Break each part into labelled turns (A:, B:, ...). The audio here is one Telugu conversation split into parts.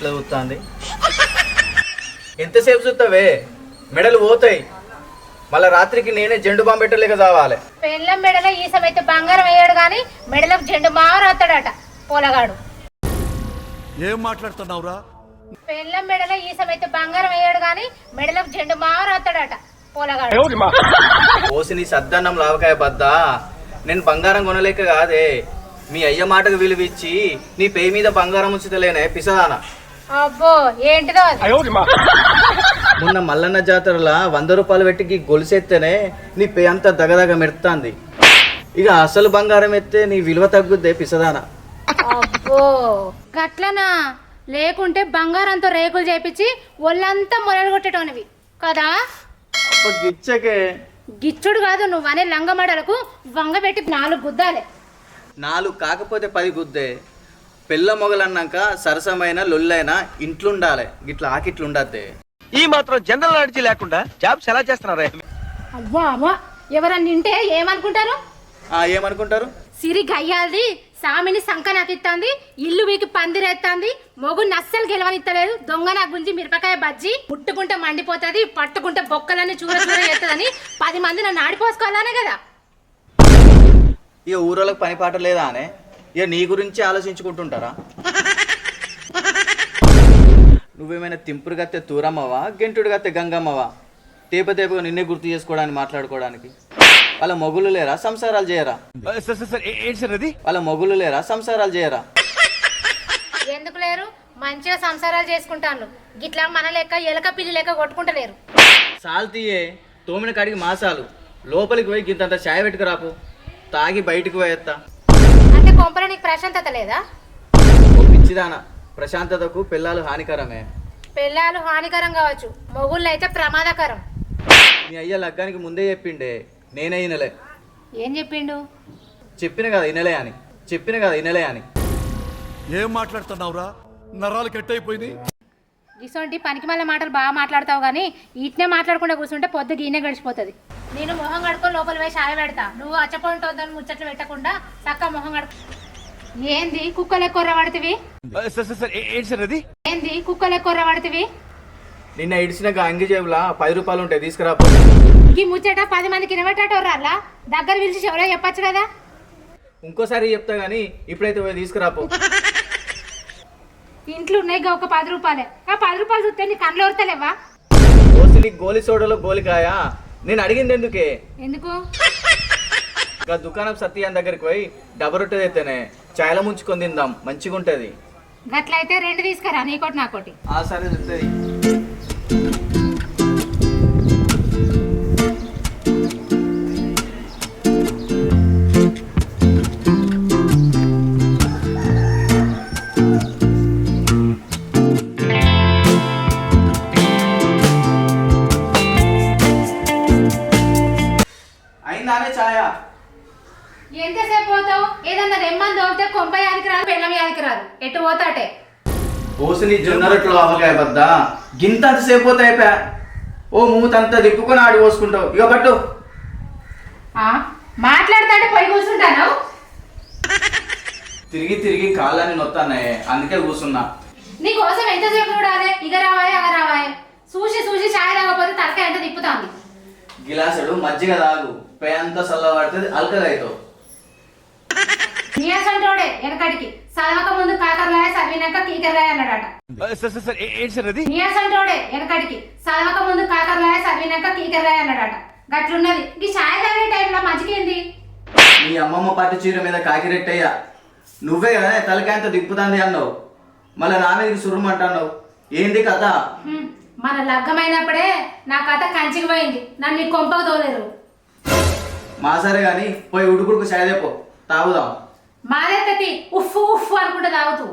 A: ఇట్లా చూస్తుంది. ఎంతసేపు చూస్తావే? మెడలు పోతాయి. మళ్ళీ రాత్రికి నేనే జెండు బాంబు పెట్టలేక చావాలి.
B: పెళ్ళం మెడలో ఈసమైతే బంగారం వేయడు కానీ మెడలకు జెండు రాస్తాడట పోలగాడు.
C: ఏం మాట్లాడుతున్నావురా?
B: పెళ్ళం మెడలో ఈసమైతే బంగారం వేయడు కానీ మెడలకు జెండు మావ రాస్తాడట పోలగాడు.
A: పోసి నీ సద్దన్నం లావకాయ బద్దా నేను బంగారం కొనలేక కాదే. మీ అయ్య మాటకు విలువ ఇచ్చి నీ పేయి మీద బంగారం ఉంచుతలేనే పిసదానా?
B: అబ్బో ఏంటిదో అది?
A: మొన్న మల్లన్న జాతరలా వంద రూపాయలు పెట్టి గొలుసెత్తేనే నీ పే అంతా దగదగ మెరుతుంది. ఇక అసలు బంగారం ఎత్తే నీ విలువ తగ్గుద్దే పిసదానా.
B: అబ్బో గట్లనా? లేకుంటే బంగారంతో రేకులు చేపించి ఒళ్ళంతా మొలలు కొట్టేటోనివి కదా?
A: గిచ్చకే.
B: గిచ్చుడు కాదు నువ్వు అనే లంగమడలకు వంగ పెట్టి నాలుగు గుద్దాలే.
A: నాలుగు కాకపోతే పది గుద్దే. పిల్ల మొగలన్నాక సరసమైన లొల్లైన ఇంట్లుండాలి. గిట్ల ఆకిట్లు ఉండద్దే.
D: ఈ మాత్రం జనరల్ నాలెడ్జ్ లేకుండా జాబ్స్ ఎలా చేస్తున్నారా?
B: అవ్వా అవ్వా ఎవరన్నా నింటే ఏమనుకుంటారు?
A: ఆ, ఏమనుకుంటారు?
B: సిరి గయ్యాలది సామిని సంక నాకు ఇస్తాంది ఇల్లు వీకి పందిరేస్తాంది మొగు నస్సలు గెలవనిత్తలేదు. దొంగ నా గుంజి మిరపకాయ బజ్జి ముట్టుకుంటే మండిపోతుంది పట్టుకుంటే బొక్కలన్నీ చూర చూర చేస్తుందని పది మంది నన్ను ఆడిపోసుకోవాలనే కదా.
A: ఇక ఊరోళ్ళకి పని పాట లేదా అనే? ఇక నీ గురించి ఆలోచించుకుంటుంటారా? నువ్వేమైనా తింపురు గత్తె తూరమ్మవా గెంటుడు గత్తె గంగమ్మవా? తేప తేపగా నిన్నే గుర్తు చేసుకోవడానికి మాట్లాడుకోవడానికి. వాళ్ళ మొగులు లేరా సంసారాలు చేయరా? వాళ్ళ మొగులు లేరా సంసారాలు చేయరా?
B: ఎందుకు లేరు? మంచిగా సంసారాలు చేసుకుంటాను గిట్లా మన లెక్క ఎలక పిల్లి లెక్క కొట్టుకుంటలేరు.
A: సాల్తీయే తోమిన కాడికి మాసాలు. లోపలికి పోయి గింతంత చాయ్ పెట్టుకురాపు తాగి బయటికి పోయేత్తా.
B: అంటే కొంపల నీకు ప్రశాంతత లేదా?
A: ఓ పిచ్చిదాన. ప్రశాంతతకు పిల్లలు హానికరమే.
B: పిల్లలు హానికరం కావచ్చు. మొగుళ్ళు అయితే ప్రమాదకరం.
A: మీ అయ్య లగ్గానికి ముందే చెప్పిండే నేనే ఇనలే.
B: ఏం చెప్పిండు?
A: చెప్పిన కదా ఇనలే అని. చెప్పిన కదా ఇనలే అని.
C: ఏం మాట్లాడుతున్నావురా? నరాలు కట్టయిపోయినాయి.
B: ఇసొంటి పనికి మళ్ళీ మాటలు బాగా మాట్లాడతావు కానీ ఇట్నే మాట్లాడకుండా కూర్చుంటే పొద్దు గీనే గడిచిపోతుంది. నేను మొహం కడుక్కొని లోపల పోయి చాయ పెడతా. నువ్వు అచ్చపొంటొద్దని ముచ్చట్లు పెట్టకుండా చక్క మొహం కడుకు ఏంది కుక్కలు ఎక్కువ పడుతుంది ఏంది కుక్కలు ఎక్కువ పడుతుంది
A: నిన్న ఇడిచిన అంగి జేబులా పది రూపాయలు ఉంటాయి తీసుకురాపో
B: ఈ ముచ్చట పది మందికి నిలబెట్టేటోర్రా దగ్గర పిలిచి చెవులో చెప్పచ్చు కదా?
A: ఇంకోసారి చెప్తా గానీ ఇప్పుడైతే పోయి తీసుకురాపో
B: ఇంట్లో ఉన్నాయి ఒక పది రూపాయలే. ఆ పది రూపాయలు చూస్తే నీ కళ్ళు ఓర్తలేవా
A: ఓసిలి గోలి సోడలో గోలికాయ. నేను అడిగింది ఎందుకే?
B: ఎందుకు?
A: ఇంకా దుకాణం సత్యాన్ దగ్గరికి పోయి డబ్బు రొట్టె తెత్తేనే చాయల ముంచుకొని తిందాం. మంచిగా ఉంటది
B: గట్లయితే రెండు తీసుకురా నీకోటి నాకోటి
A: ఆ సరే
B: యాదికి రాదు. ఎటు పోతాటే
A: ఓసిని జొన్న రొట్టెలు ఆవకాయ బద్ద గింత సేపు పోతే అయిపోయా ఓ మూతంతా దిక్కుకొని ఆడి పోసుకుంటావు. ఇక పట్టు.
B: ఆ, మాట్లాడతాంటే పోయి కూర్చుంటాను.
A: తిరిగి తిరిగి కాళ్ళని నొత్తన్నాయే అందుకే కూర్చున్నా.
B: నీ కోసం ఎంతసేపు చూడాలి? ఇక రావాయే అగ రావాయే. చూసి చూసి చాయ్ తాగకపోతే తలకాయ ఎంత తిప్పుతాంది?
A: గిలాసుడు మజ్జిగ తాగు. పే అంతా చల్లబడుతుంది అల్కదైతావు
B: నీయసంటోడే వెనకడికి చదవక ముందు కాకరలాయ చదివినాక కీకరలాయ అన్నాడట. నీయసంటోడే వెనకడికి చదవక ముందు కాకరలాయ చదివినాక కీకరలాయ అన్నాడట. గట్లున్నది. ఈ చాయ్ తాగే టైంలో మంచిగేంది
A: నీ అమ్మమ్మ పట్టు చీర మీద కాకిరెట్టయ్యా నువ్వే కదా తలకాయంత దిప్పుతాంది అన్నావు. మళ్ళీ నా మీదకి సురుమంటున్నావు ఏంది కథ?
B: మన లగ్గమైనప్పుడే నా కథ కంచికి పోయింది. నన్ను కొంపకు తోలేరు.
A: మా సరే కానీ పోయి ఉడుకుడుకు సాయదేపో తాగుదాం.
B: మాదేత్తతి ఉఫ్ ఉఫ్ అనుకుంటే తాగుతూ.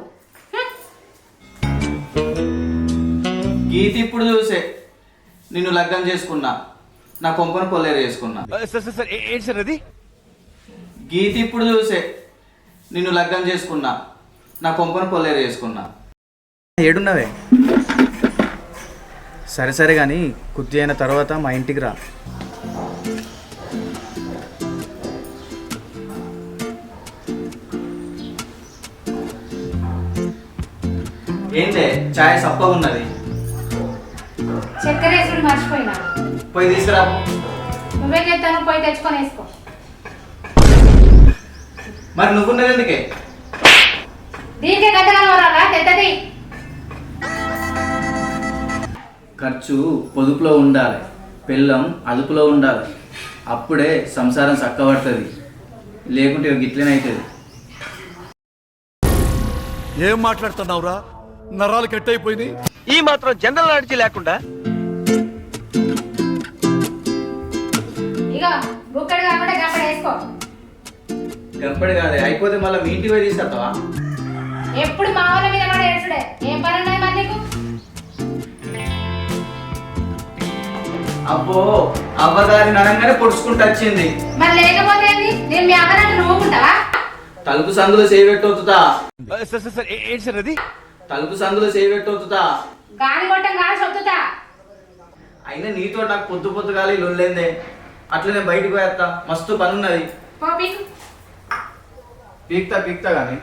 A: గీతి ఇప్పుడు చూసే. నిన్ను లగ్గం చేసుకున్నా. నా కొంపను కొల్లేరు చేసుకున్నా.
D: సార్ సార్ సార్ ఏంటి సార్ అది?
A: గీతి ఇప్పుడు చూసే. నిన్ను లగ్గం చేసుకున్నా. నా కొంపను కొల్లేరు చేసుకున్నా. ఏడున్నవే? సరే సరే కానీ కుర్తి అయిన తర్వాత మా ఇంటికి రా. ఏంటే ఛాయ్ సప్పగా ఉన్నది
B: చక్కెర వేసుడు మర్చిపోయినా?
A: పోయి తీసుకురా.
B: నువ్వే చేస్తాను పోయి తెచ్చుకొని వేసుకో.
A: మరి నువ్వున్నది ఎందుకే?
B: దీనికే గద్దగా వరాలా తెద్దది
A: ఖర్చు పొదుపులో ఉండాలి. పెళ్ళం అదుపులో ఉండాలి. అప్పుడే సంసారం చక్కబడుతుంది. లేకుంటే గిట్లనే అవుతుంది
C: ఏం మాట్లాడుతున్నావురా? నరాలు కట్ అయిపోయింది
D: ఈ మాత్రం జనరల్ నాలెడ్జ్ లేకుండా
B: ఇగో బుక్కడు కాకుండా గప్పడ వేసుకో.
A: గంపడి కాదే అయిపోతే మళ్ళీ మీ ఇంటికి పోయి తీసుకొస్తావా
B: ఎప్పుడు మా వాళ్ళ మీద కూడా ఏడ్చుడే. ఏం పని ఉన్నాయి మరి నీకు?
A: అబ్బో అవ్వగారి నరంగానే పొడుచుకుంటూ వచ్చింది.
B: మరి లేకపోతే ఏంది? నేను మీ నువ్వుకుంటావా?
A: తలుపు సందులో సేవెట్టవుతుందా
D: సార్ సార్ ఏంటి సార్ అది?
A: తలుపు సందులో సేవెట్టవుతుందా
B: గాలి కొట్టం గాలి చెప్తుతా
A: అయినా నీతో నాకు పొద్దు పొద్దు కాలి లొల్లేందే. అట్లనే బయటకు పోయేస్తా మస్తు పని ఉన్నది
B: పో పీకు.
A: పీక్తా పీక్తా కానీ